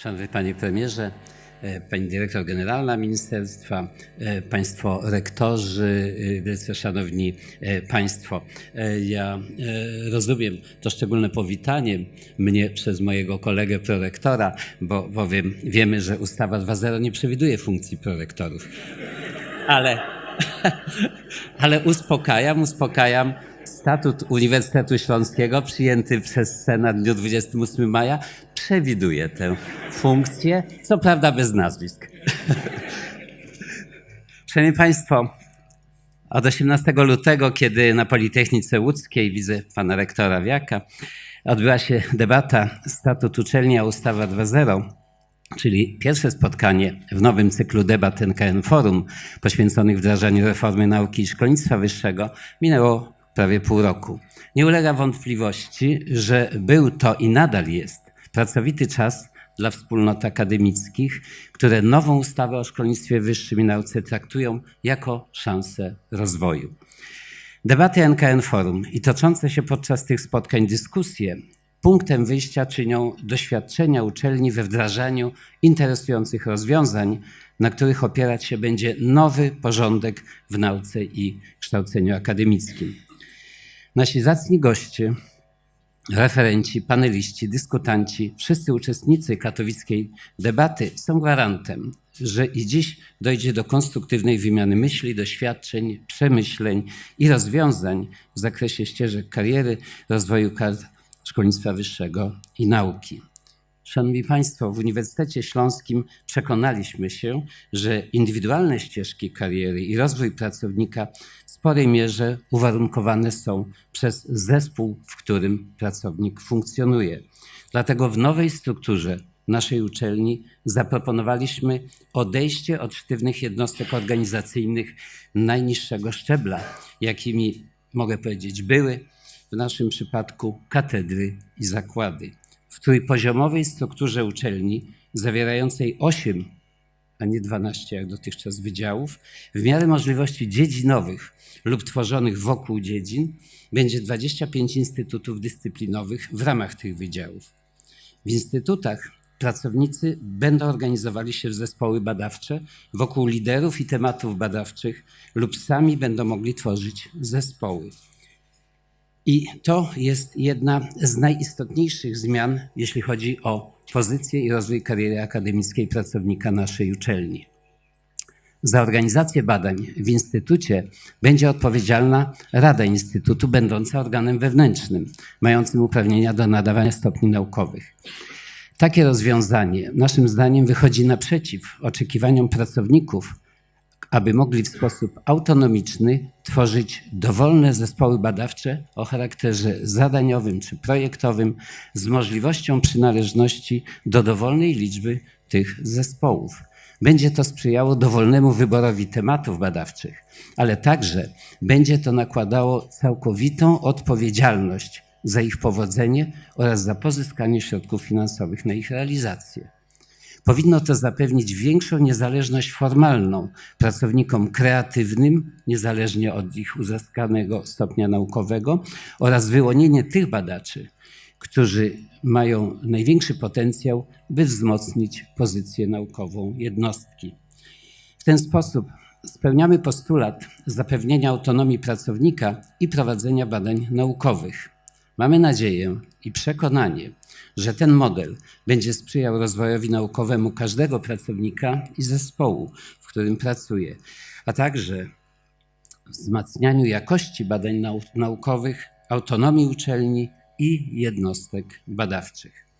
Szanowny Panie Premierze, e, Pani Dyrektor Generalna Ministerstwa, e, Państwo Rektorzy, e, Szanowni Państwo. Ja rozumiem to szczególne powitanie mnie przez mojego kolegę prorektora, bo bowiem wiemy, że ustawa 2.0 nie przewiduje funkcji prorektorów. Ale, ale uspokajam, uspokajam. Statut Uniwersytetu Śląskiego przyjęty przez Senat w dniu 28 maja przewiduje tę funkcję, co prawda bez nazwisk. Szanowni Państwo, od 18 lutego, kiedy na Politechnice Łódzkiej, widzę pana rektora Wiaka, odbyła się debata Statut Uczelni a Ustawa 2.0, czyli pierwsze spotkanie w nowym cyklu debat NKN Forum poświęconych wdrażaniu reformy nauki i szkolnictwa wyższego, minęło prawie pół roku. Nie ulega wątpliwości, że był to i nadal jest pracowity czas dla wspólnot akademickich, które nową ustawę o szkolnictwie wyższym i nauce traktują jako szansę rozwoju. Debaty NKN Forum i toczące się podczas tych spotkań dyskusje punktem wyjścia czynią doświadczenia uczelni we wdrażaniu interesujących rozwiązań, na których opierać się będzie nowy porządek w nauce i kształceniu akademickim. Nasi zacni goście, referenci, paneliści, dyskutanci, wszyscy uczestnicy katowickiej debaty są gwarantem, że i dziś dojdzie do konstruktywnej wymiany myśli, doświadczeń, przemyśleń i rozwiązań w zakresie ścieżek kariery, rozwoju kadr szkolnictwa wyższego i nauki. Szanowni Państwo, w Uniwersytecie Śląskim przekonaliśmy się, że indywidualne ścieżki kariery i rozwój pracownika w sporej mierze uwarunkowane są przez zespół, w którym pracownik funkcjonuje. Dlatego w nowej strukturze naszej uczelni zaproponowaliśmy odejście od sztywnych jednostek organizacyjnych najniższego szczebla, jakimi mogę powiedzieć były w naszym przypadku katedry i zakłady w trójpoziomowej strukturze uczelni, zawierającej 8, a nie 12 jak dotychczas wydziałów, w miarę możliwości dziedzinowych lub tworzonych wokół dziedzin, będzie 25 instytutów dyscyplinowych w ramach tych wydziałów. W instytutach pracownicy będą organizowali się w zespoły badawcze wokół liderów i tematów badawczych lub sami będą mogli tworzyć zespoły. I to jest jedna z najistotniejszych zmian, jeśli chodzi o pozycję i rozwój kariery akademickiej pracownika naszej uczelni. Za organizację badań w Instytucie będzie odpowiedzialna Rada Instytutu, będąca organem wewnętrznym, mającym uprawnienia do nadawania stopni naukowych. Takie rozwiązanie, naszym zdaniem, wychodzi naprzeciw oczekiwaniom pracowników, aby mogli w sposób autonomiczny tworzyć dowolne zespoły badawcze o charakterze zadaniowym czy projektowym z możliwością przynależności do dowolnej liczby tych zespołów. Będzie to sprzyjało dowolnemu wyborowi tematów badawczych, ale także będzie to nakładało całkowitą odpowiedzialność za ich powodzenie oraz za pozyskanie środków finansowych na ich realizację. Powinno to zapewnić większą niezależność formalną pracownikom kreatywnym, niezależnie od ich uzyskanego stopnia naukowego, oraz wyłonienie tych badaczy, którzy mają największy potencjał, by wzmocnić pozycję naukową jednostki. W ten sposób spełniamy postulat zapewnienia autonomii pracownika i prowadzenia badań naukowych. Mamy nadzieję i przekonanie, że ten model będzie sprzyjał rozwojowi naukowemu każdego pracownika i zespołu, w którym pracuje, a także wzmacnianiu jakości badań nau naukowych, autonomii uczelni i jednostek badawczych.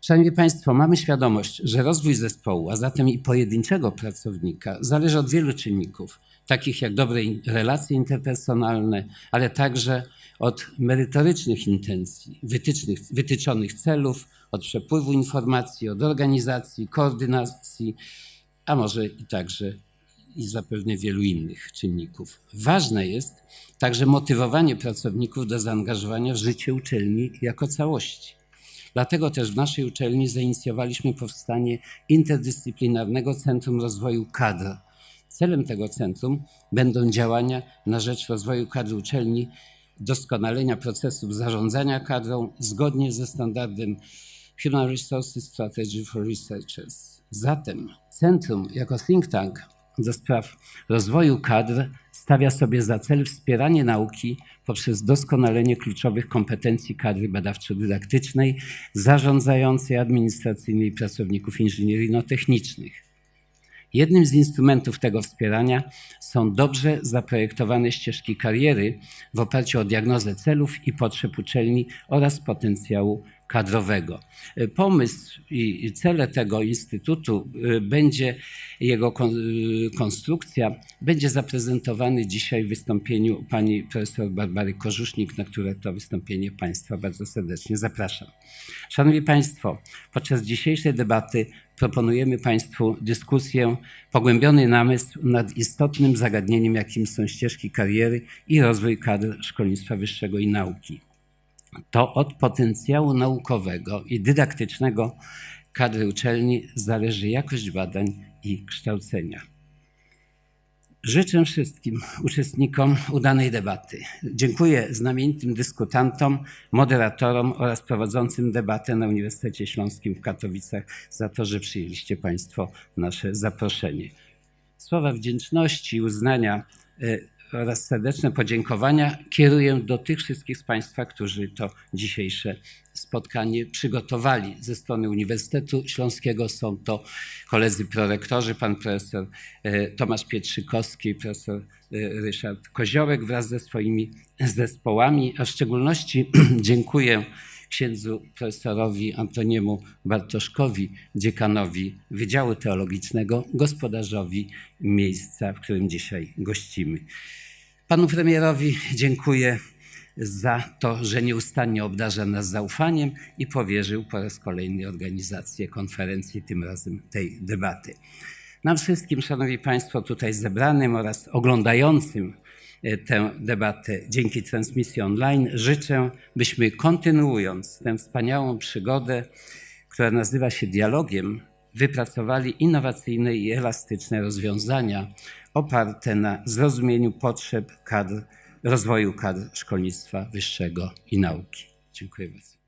Szanowni Państwo, mamy świadomość, że rozwój zespołu, a zatem i pojedynczego pracownika, zależy od wielu czynników, takich jak dobre relacje interpersonalne, ale także od merytorycznych intencji, wytycznych, wytyczonych celów, od przepływu informacji, od organizacji, koordynacji, a może i także i zapewne wielu innych czynników. Ważne jest także motywowanie pracowników do zaangażowania w życie uczelni jako całości. Dlatego też w naszej uczelni zainicjowaliśmy powstanie interdyscyplinarnego Centrum Rozwoju Kadr. Celem tego centrum będą działania na rzecz rozwoju kadr uczelni, doskonalenia procesów zarządzania kadrą zgodnie ze standardem Human Resources Strategy for Researchers. Zatem centrum jako think tank do spraw rozwoju kadr stawia sobie za cel wspieranie nauki poprzez doskonalenie kluczowych kompetencji kadry badawczo-dydaktycznej, zarządzającej, administracyjnej pracowników inżynieryjno-technicznych. Jednym z instrumentów tego wspierania są dobrze zaprojektowane ścieżki kariery w oparciu o diagnozę celów i potrzeb uczelni oraz potencjału kadrowego. Pomysł i cele tego instytutu y, będzie jego y, konstrukcja będzie zaprezentowany dzisiaj w wystąpieniu pani profesor Barbary Korzusznik, na które to wystąpienie Państwa bardzo serdecznie zapraszam. Szanowni Państwo, podczas dzisiejszej debaty proponujemy Państwu dyskusję, pogłębiony namysł nad istotnym zagadnieniem, jakim są ścieżki kariery i rozwój kadr szkolnictwa wyższego i nauki. To od potencjału naukowego i dydaktycznego kadry uczelni zależy jakość badań i kształcenia. Życzę wszystkim uczestnikom udanej debaty. Dziękuję znamienitym dyskutantom, moderatorom oraz prowadzącym debatę na Uniwersytecie Śląskim w Katowicach za to, że przyjęliście Państwo nasze zaproszenie. Słowa wdzięczności i uznania y, oraz serdeczne podziękowania kieruję do tych wszystkich z Państwa, którzy to dzisiejsze spotkanie przygotowali. Ze strony Uniwersytetu Śląskiego są to koledzy prorektorzy, pan profesor y, Tomasz Pietrzykowski profesor y, Ryszard Koziołek wraz ze swoimi zespołami, a w szczególności dziękuję księdzu profesorowi Antoniemu Bartoszkowi, dziekanowi Wydziału Teologicznego, gospodarzowi miejsca, w którym dzisiaj gościmy. Panu premierowi dziękuję za to, że nieustannie obdarza nas zaufaniem i powierzył po raz kolejny organizację konferencji, tym razem tej debaty. Nam wszystkim, Szanowni Państwo, tutaj zebranym oraz oglądającym tę debatę dzięki transmisji online życzę, byśmy kontynuując tę wspaniałą przygodę, która nazywa się dialogiem, wypracowali innowacyjne i elastyczne rozwiązania oparte na zrozumieniu potrzeb kadr, rozwoju kadr szkolnictwa wyższego i nauki. Dziękuję bardzo.